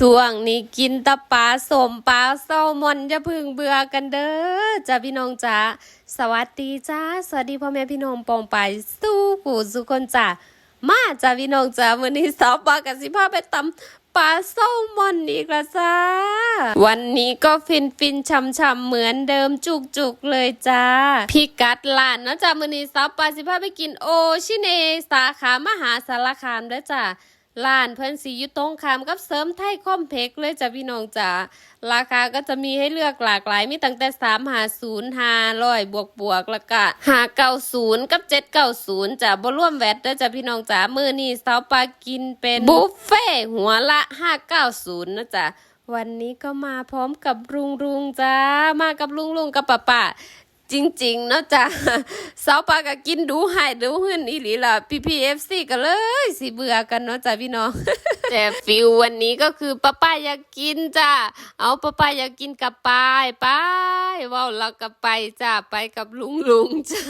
ช่วงนี้กินตะปลาสมปลาแซลมอนจะพึ่งเบื่อกันเด้อจ้าพี่น้องจ้าสวัสดีจ้าสวัสดีพ่อแม่พี่น้องปองไปสู้ผู้สุคนจ้ามาจ้าพี่น้องจ้าวันนี้สาวปลากับสิพาไปตำปลาแซลมอนอีกละจ้าวันนี้ก็ฟินฟินช่ำช่ำเหมือนเดิมจุกจุกเลยจ้าพี่กัดหลานนะจ้าวันนี้สาวปลาสิพาไปกินโอชิเนสาขามหาสารคามเด้อจ้า ร้านเพิ่นสีอยู่ตรงข้ามกับเสริมไทยคอมเพกเลยจ้ะพี่น้องจ๋าราคาก็จะมีให้เลือกหลากหลายมีตั้งแต่3 5 0 500บวกบวกแล้วก็590กับ790จ้ะบ่รวมแวตเด้อจ้ะพี่น้องจ๋ามือนี้สาวปลากินเป็นบุฟเฟ่หัวละ590นะจ๊ะวันนี้ก็มาพร้อมกับลุงลุงจ้ามากับลุงลุงกับป้าป้า จริงๆเนาะจ้ะสาวปลาก็กินดูให้ดูหื่นอีหลีล่ะพี่พีเอฟซีก็เลยสิเบื่อกันเนาะจ้ะพี่น้องแต่ฟิลวันนี้ก็คือป้าป้าอยากกินจ้ะเอาป้าป้าอยากกินกับปายไปเว้าเราก็ไปจ้ะไปกับลุงลุงจ้ะ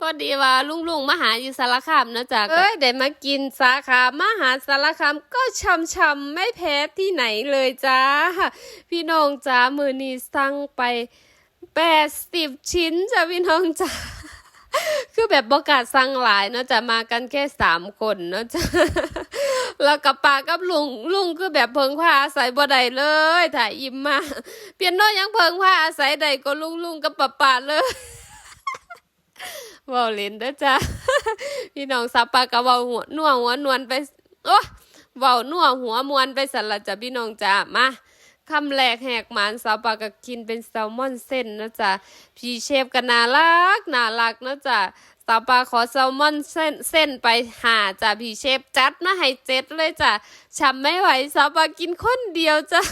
พอดีว่าลุงลุงมาหาอยู่สารคามเนอะจ๊ะเอ้ยได้มากินสาขามาหาสารคามก็ช่ำช่ำๆไม่แพ้ที่ไหนเลยจ้าพี่น้องจ้ามือนี้สั่งไป แปดสิบชิ้นจ้ะพี่น้องจ้าคือแบบบกล้าสั่งหลายเนาะจะมากันแค่สามคนเนาะจ้ะแล้วกับป้ากับลุงลุงคือแบบเพิงผ้าอาศัยบ่ได้เลยถ่ายอิ่มมาเปียโนยังเพิงผ้าอาศัยใดก็ลุงลุงกับป้าป้าเลยว้าเล่นเด้อจ้าพี่น้องสับปากกะว้าหัวนัวหัวนวลไปโอ้เว้านัวหัวมวนไปสันละจ้ะพี่น้องจ้ามา คำแรกแหกหมานสาวปาก็กินเป็นแซลมอนเส้นนะจ๊ะพี่เชฟก็น่ารักน่ารักนะจ๊ะสาวปาขอแซลมอนเส้นเส้นไปหาจ้ะพี่เชฟจัดมาให้เจ็ดเลยจ้ะช้ำไม่ไหวสาวปากินคนเดียวจ้ะ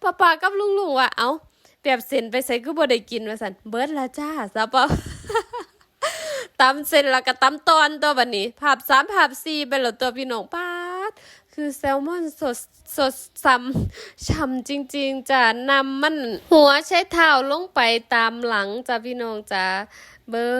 ป้าปากับลุงลุงว่าเอาแบบเส้นไปใส่ก็บ่ได้กินว่าสันเบิดละจ้าสาวปาตำเส้นแล้วก็ตำตอนตัวบันนี้ภาพสามภาพสี่ไปแล้วตัวพี่น้องป้า คือแซลมอนสดสดซ้ำช่ำจริงๆจ้ะนำมันหัวใช้เท้าลงไปตามหลังจ้ะพี่น้องจ้ะเบิ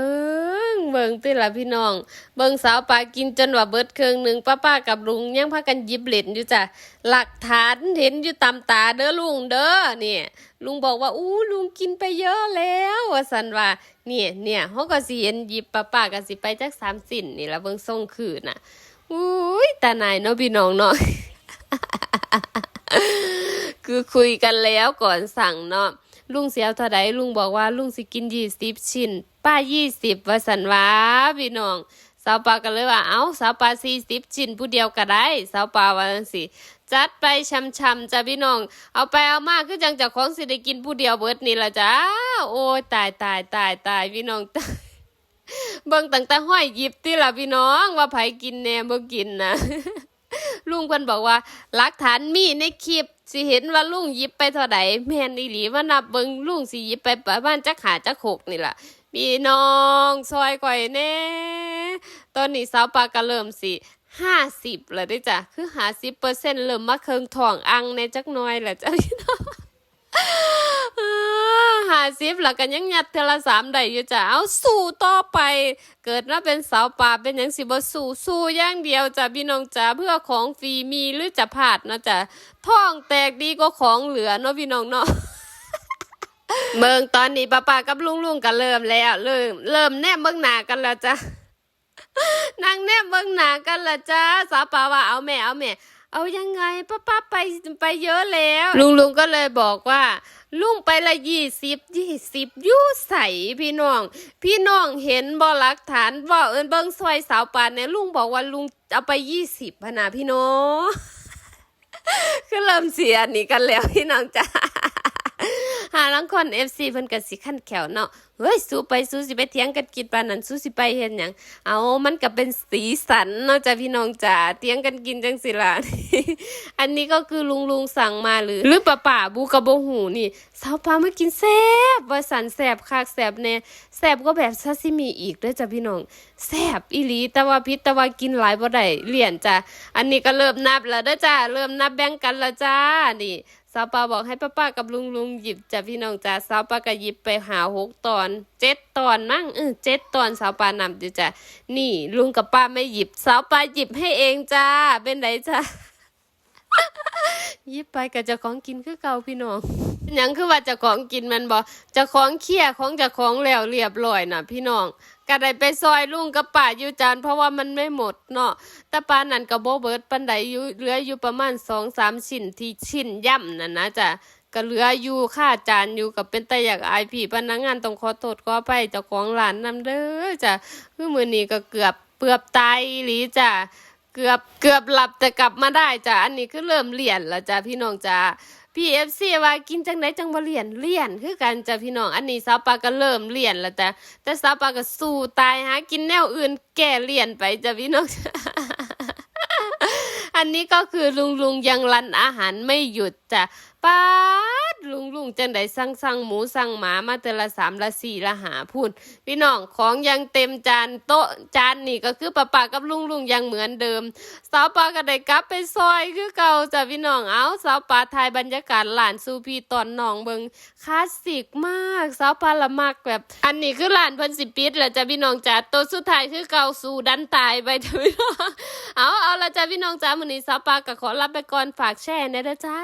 งเบิงติละพี่น้อง เบิงสาวปลากินจนว่าเบิดเครื่องหนึ่งป้าป้ากับลุงยังพากันยิบเหรียญอยู่จ้ะหลักฐานเห็นอยู่ตามตาเด้อลุงเด้อเนี่ย ลุงบอกว่าอู้ลุงกินไปเยอะแล้วว่าสันว่าเนี่ยเนี่ยเขาก็สิเห็นยิบป้าป้าก็สิไปจักสามสินนี่ละเบิ่งส่งคืนน่ะ อุ้ยตาไหนเนาะพี่น้องเนาะคือคุยกันแล้วก่อนสั่งเนาะลุงเสียเท่าใดลุงบอกว่าลุงสิกินยี่สิบชิ้น ป้ายี่สิบว่าสันวาพี่น้องสาวปาก็เลยว่า เอ้าสาวปาสี่สิบชิ้นผู้เดียวก็ได้สาวปาว่าังสิจัดไปช้ำๆจ้ะพี่น้อง เอาไปเอามาคือจังจากของสิได้กินผู้เดียวเบิดนี่ละจ้าโอ้ยตายตายตายตายพี่น้องตาย เบิ่งตั้งแต่ห้อยหยิบติล่ะพี่น้องว่าไผกินแหน่บ่กินนะลุงเพิ่นบอกว่าหลักฐานมีในคลิปสิเห็นว่าลุงหยิบไปเท่าใดแม่นอีหลีว่านับเบิ่งลุงสิหยิบไปประมาณจักหาจักหกนี่ล่ะพี่น้องซอยก่อยแน่ตอนนี้สาวปากก็เริ่มสิห้าสิบแล้วเด้จ้ะ คือหาสิบเปอร์เซ็นต์เริ่มมาเคิงถ่องอังในจักน่อยแหละจ้ะพี่น้อง หาซิฟแล้วกันยังยัดเทละสามได้อยู่จ้ะเอาสู้ต่อไป เกิดมาเป็นสาวป่าเป็นหยังสิบ่สู้สู้อย่างเดียวจ้ะพี่น้องจ้ะเพื่อของฟรีมีหรือจะพลาดเนาะจ้ะท้องแตกดีกว่าของเหลือเนาะพี่น้องเนาะเมืองตอนนี้ป้าป้ากับลุงลุงก็เริ่มแล้วเริ่มเริ่มแนบเบื้องหน้ากันแล้วจ้ะนางแนบเบื้องหน้ากันละจ้าสาวป่าว่าเอาแม่เอาแม่ เอายังไงป้าป้าไปไปเยอะแล้ว ลุงลุงก็เลยบอกว่า ลุงไปละยี่สิบยี่สิบยู่ใสพี่น้อง พี่น้องเห็นบ่หลักฐานบ่เอินเบิ้งซอยสาวปานเนี่ยลุงบอกว่าลุงเอาไปยี่สิบพะนะพี่น้องคือเริ่มเสียนี่กันแล้วพี่น้องจ้าาลังคนเอฟซีเพิ่นก็สิขั้นแขวเนาะเฮ้ยสู้ไปสู้สิไปเถียงกันกินปานนั้นสู้สิไปเฮ็ดหยังเอามันก็เป็นสีสันเนาะจ้ะพี่น้องจ๋าเถียงกันกินจังสิล่ะอันนี้ก็คือลุงลุงสั่งมาหรือ หรือป้าป่าบูกระโบหูนี่สาวปลามากินแซ่บว่าสันแซ่บคักแซ่บแน่แซ่บก็แบบซาซิมิอีกด้วยจ้ะพี่น้องแซ่บอีหลีแต่ว่าพิษแต่ว่ากินหลายบ่ได้เลี่ยนจ้ะอันนี้ก็เริ่มนับแล้วเด้อจ้าเริ่มนับแบ่งกันแล้วจ้านี่ สาวปาบอกให้ป้าป้ากับลุงลุงหยิบจ้ะพี่น้องจ้าสาวปาก็หยิบไปหาหกตอนเจ็ดตอนมั้งเออเจ็ดตอนสาวปานำจะจ้ะนี่ลุงกับป้าไม่หยิบสาวปาหยิบให้เองจ้าเป็นไรจ้า ยิบไปกับเจ้าของกินคือเก่าพี่น้องยังคือว่าเจ้าของกินมันบ่เจ้าของเคี่ยของเจ้าของแล้วเรียบร้อยน่ะ พี่น้องก็ได้ไปซอยลุงกับป้าอยู่จานเพราะว่ามันไม่หมดเนาะแต่ปานนั้นก็บ่เบิดปานใดอยู่เหลืออยู่ประมาณ2-3ชิ้นที่ชิ้นย่ำนั่นนะจ้ะก็เหลืออยู่ค่าจานอยู่กับเป็นตาอยากอายพี่พนักงานต้องขอโทษขออภัยเจ้าของร้านนํเด้อจ้ะคือมือนี้ก็เกือบเปือบตายอีหลีจ้ะ เกือบเกือบหลับแต่กลับมาได้จ้ะอันนี้คือเริ่มเรียนแล้วจ้ะพี่น้องจ้ะพี่เอฟซีว่ากินจังไดจังบ่เรียนเรียนคือกันจ้ะพี่น้องอันนี้สาวปาก็เริ่มเรียนแล้วจ้ะแต่สาวปาก็สู้ตายหากินแนวอื่นแก้เรียนไปจ้ะพี่น้องอันนี้ก็คือลุงลุงยังรันอาหารไม่หยุดจ้ะป้า ลุงลุงจังไดสั่งสั่งหมูสั่งหมามาแต่ละสามละสี่ละหาพูดพี่น้องของยังเต็มจานโต๊ะจานนี่ก็คือป้าปากับลุงลุงยังเหมือนเดิม สาวปาก็ได้กลับไปซอยคือเก่าจ้ะพี่น้องเอาสาวปาถ่ายบรรยากาศหลานซูพีตอนน้องเบิงคลาสสิกมากสาวปาละมากแบบ อันนี้คือหลานพิ่นสิปิดแล้วจ้ะพี่น้องจ้ะตัวสุดท้ายคือเก่าสู่ดันตายไปจ้ะพี่น้องเอาเอาละจ้ะพี่น้องจ้ะมื้อนี้สาวปาก็ขอลาไปก่อนฝากแชร์นะเจ้า